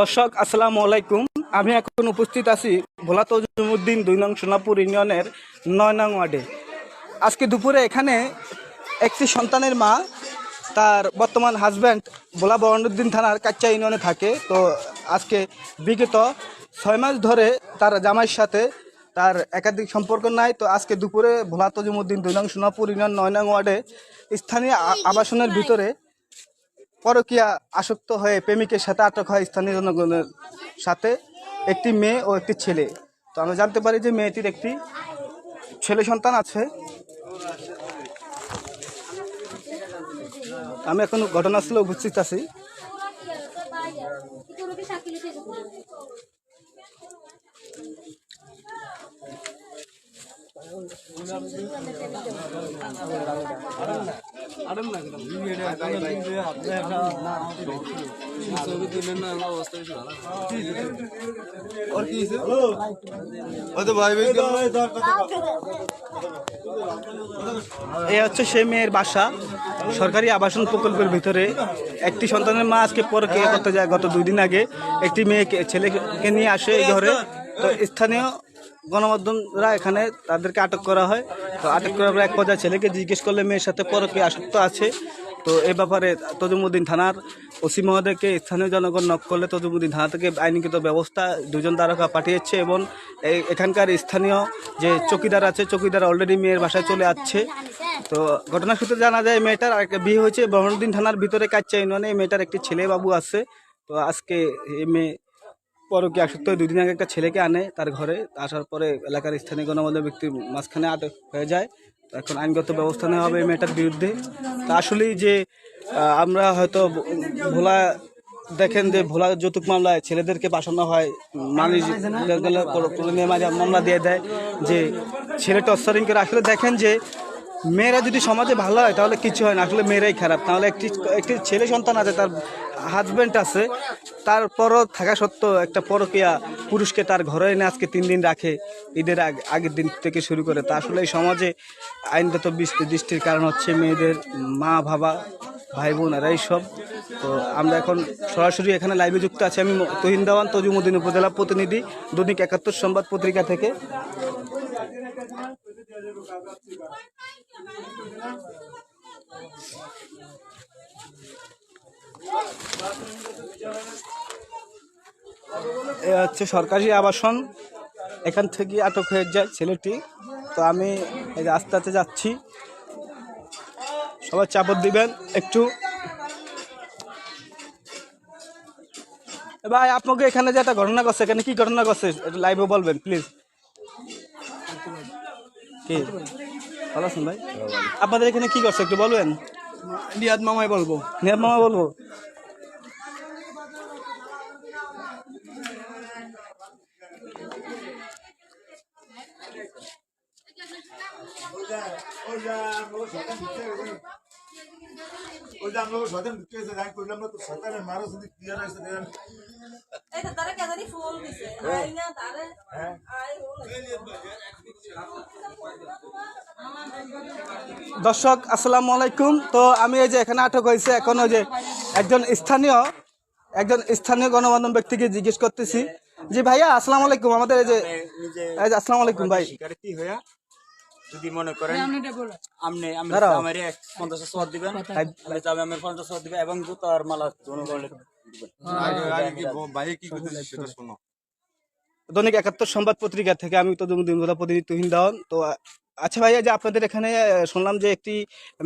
দর্শক, আসসালামু আলাইকুম। আমি এখন উপস্থিত আছি ভোলা তজুমুদ্দিন দুই নং সোনাপুর ইউনিয়নের নয় নং ওয়ার্ডে। আজকে দুপুরে এখানে একটি সন্তানের মা, তার বর্তমান হাজব্যান্ড ভোলা বরণুদ্দিন থানার কাচ্চা ইউনিয়নে থাকে। তো আজকে বিগত ছয় মাস ধরে তার জামাইয়ের সাথে তার একাধিক সম্পর্ক নাই। তো আজকে দুপুরে ভোলা তজুমুদ্দিন দুই নং সোনাপুর ইউনিয়ন নয় নং ওয়ার্ডে স্থানীয় আবাসনের ভিতরে পরকিয়া আসক্ত হয়ে প্রেমিকের সাথে আটক হয় স্থানীয় জনগণের সাথে, একটি মেয়ে ও একটি ছেলে। তো আমরা জানতে পারি যে মেয়েটির একটি ছেলে সন্তান আছে। আমি এখন ঘটনাস্থলে উপস্থিত আছি। এই হচ্ছে সে মেয়ের বাসা। সরকারি আবাসন প্রকল্পের ভিতরে একটি সন্তানের মা আজকে পরকিয়া করতে যায় গত দুই দিন আগে। একটি মেয়েকে ছেলেকে নিয়ে আসে এই ঘরে। তো স্থানীয় গণমাধ্যমরা এখানে তাদেরকে আটক করা হয়। তো আটক করার পর এক পর্যায়ে ছেলেকে জিজ্ঞেস করলে মেয়ের সাথে পরকে আসক্ত আছে। তো এ ব্যাপারে তজুমুদ্দিন থানার ওসি মহোদয়কে স্থানীয় জনগণ নক করলে তজুমুদ্দিন থানা থেকে আইনগত ব্যবস্থা দুজন দ্বারকা পাঠিয়েছে এবং এখানকার স্থানীয় যে চকিদার আছে, চকিদার অলরেডি মেয়ের বাসায় চলে আসছে। তো ঘটনা সূত্রে জানা যায়, মেয়েটার আরেকটা বিয়ে হয়েছে। বহরুদ্দিন থানার ভিতরে কাচ্চা ইউনিয়নে। এই মেয়েটার একটি ছেলে বাবু আছে। তো আজকে এই মেয়ে পরকে আসক্ত হয়ে দুদিন আগে একটা ছেলেকে আনে তার ঘরে, আসার পরে এলাকার স্থানীয় গণমাধ্যম ব্যক্তির মাঝখানে আটক হয়ে যায়। এখন আইনগত ব্যবস্থা নেওয়া হবে এই মেয়েটার বিরুদ্ধে। তা আসলেই যে আমরা হয়তো ভোলা দেখেন যে ভোলা যৌতুক মামলায় ছেলেদেরকে বাসানো হয় মানুষ মামলা দিয়ে দেয় যে ছেলে টর্চারিং করে আসলে দেখেন যে মেয়েরা যদি সমাজে ভালো হয়, তাহলে কিছু হয় না। আসলে মেয়েরাই খারাপ। তাহলে একটি একটি ছেলে সন্তান আছে, তার হাজব্যান্ড আছে তারপরও থাকা সত্ত্বেও একটা পরকিয়া পুরুষকে তার ঘরে এনে আজকে তিন দিন রাখে, ঈদের আগ- আগের দিন থেকে শুরু করে। তা আসলে এই সমাজে আইনগত দৃষ্টির কারণ হচ্ছে মেয়েদের মা, বাবা, ভাই, বোন এরাই সব তো আমরা এখন সরাসরি এখানে লাইভে যুক্ত আছি আমি তহিন দেওয়ান, তজুমুদ্দিন উপজেলা প্রতিনিধি, দৈনিক একাত্তর সংবাদ পত্রিকা থেকে। এ হচ্ছে সরকারি আবাসন। এখান থেকে আটক হয়ে যায় ছেলেটি। তো আমি এই আস্তে যাচ্ছি। সবাই চাপত দিবেন একটু। ভাই, আপনাকে এখানে যে একটা ঘটনা করছে এখানে কি ঘটনা করছে একটু লাইভে বলবেন প্লিজ কি? ভালো আছেন ভাই? আপনাদের এখানে কি করছে একটু বলবেন? নিয়াদ মামাই বলব। নিয়াম মামা বলব? ওই যে আমরা শয়তান ঢুকে গেছে যাই করলাম না তো শয়তানের মারো যদি ক্লিয়ার আছে দেখেন এটা তারা কেজানি ফোন দিছে আই না তারে আই দর্শক আসসালামু আলাইকুম। তো আমি এই যে এখানে আটক হয়েছে এখন ওই যে একজন স্থানীয় একজন স্থানীয় গণমাধ্যম ব্যক্তিকে জিজ্ঞেস করতেছি। জি ভাইয়া আসসালামু আলাইকুম। আমাদের এই যে এই যে আসসালামু আলাইকুম ভাই। যদি মনে করেন আমনে আমার পঞ্চাশ সওয়াত দিবেন আমি পঞ্চাশ সওয়াত দিবেন এবং জুতার মালা জনগণের ভাই কি করতেছে সেটা শোনো। দৈনিক একাত্তর সংবাদ পত্রিকা থেকে আমি তদুমুদ্দিন গোলা প্রতিনিধি তুহিন দাওয়ান। তো আচ্ছা ভাইয়া যে আপনাদের এখানে শুনলাম যে একটি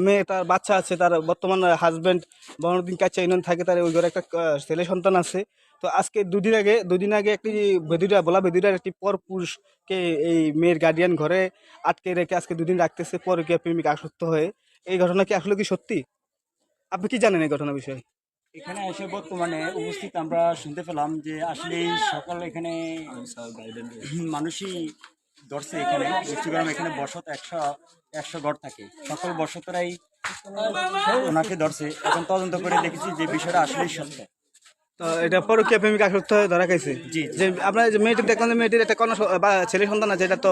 মেয়ে তার বাচ্চা আছে তার বর্তমান হাজবেন্ড বনদিন কাছে ইউনিয়ন থাকে তার ওই ঘরে একটা ছেলে সন্তান আছে। তো আজকে দুদিন আগে দুদিন আগে একটি বেদুরা বলা বেদুরার একটি পর পুরুষকে এই মেয়ের গার্ডিয়ান ঘরে আটকে রেখে আজকে দুদিন রাখতেছে পরকীয়া প্রেমিক আসক্ত হয়ে। এই ঘটনা কি আসলে কি সত্যি? আপনি কি জানেন এই ঘটনা বিষয়ে? এখানে এসে বর্তমানে উপস্থিত আমরা শুনতে পেলাম যে আসলে সকল এখানে মানুষই ধরছে এখানে। ইনস্টাগ্রাম এখানে বসত একশো একশো ঘর থাকে। সকল বসতরাই ওনাকে ধরছে। এখন তদন্ত করে দেখেছি যে বিষয়টা আসলেই সত্য। তো এটা পরকীয়া প্রেমিক আসক্ত হয়ে ধরা খাইছে? জি। যে আপনার যে মেয়েটি দেখলাম যে মেয়েটির একটা কোনো বা ছেলে সন্তান আছে এটা তো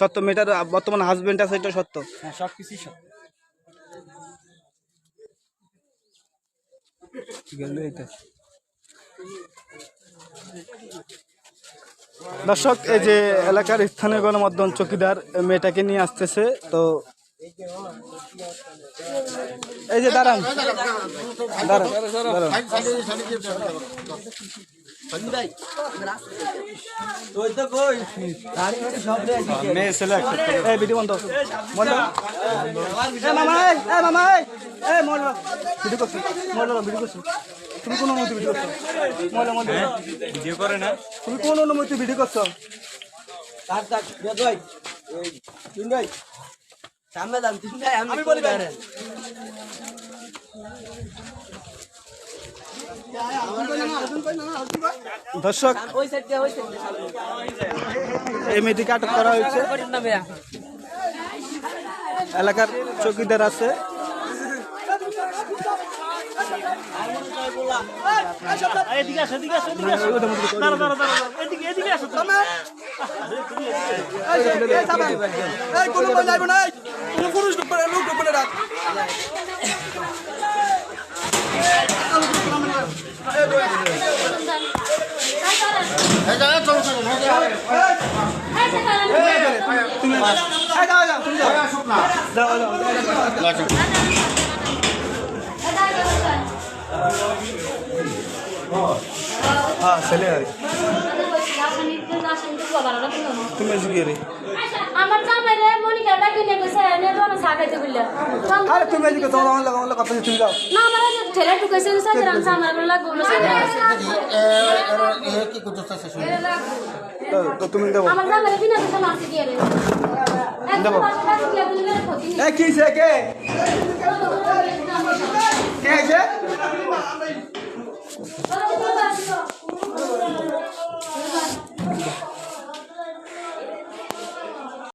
সত্য। মেয়েটার বর্তমান হাজবেন্ড আছে এটা সত্য। হ্যাঁ সব কিছুই সত্য গেল এইটা দর্শক, এই যে এলাকার স্থানীয় গণমাধ্যম চকিদার মেয়েটাকে নিয়ে আসতেছে, তো এই যে দাঁড়ান দাঁড়ান দাঁড়ান। তুমি কোন অনুমতি ভিডিও করছ? ভিডিও করে না। তুমি কোন অনুমতি ভিডিও করছ? আমি বলি দর্শক এই মেয়েটিকে আটক করা হয়েছে এলাকার চৌকিদার আছে যাও, ছেলে তুমি আমার জামাই রে নিয়ে গেছে এনে তো না সাকাইতে বললা আরে তুমি এদিকে তোমার আমার লাগাও আমার কথা তুমি দাও না আমার ঠেলে ঢুকেছে সাথে রাম সামার বলা গুলো তো তো তুমি দেবো আমার জামাই বিনা কথা মারতে দিয়ে রে দেবো। একদম বাসা ডাকি দিয়ে দিলে এ কি সে কে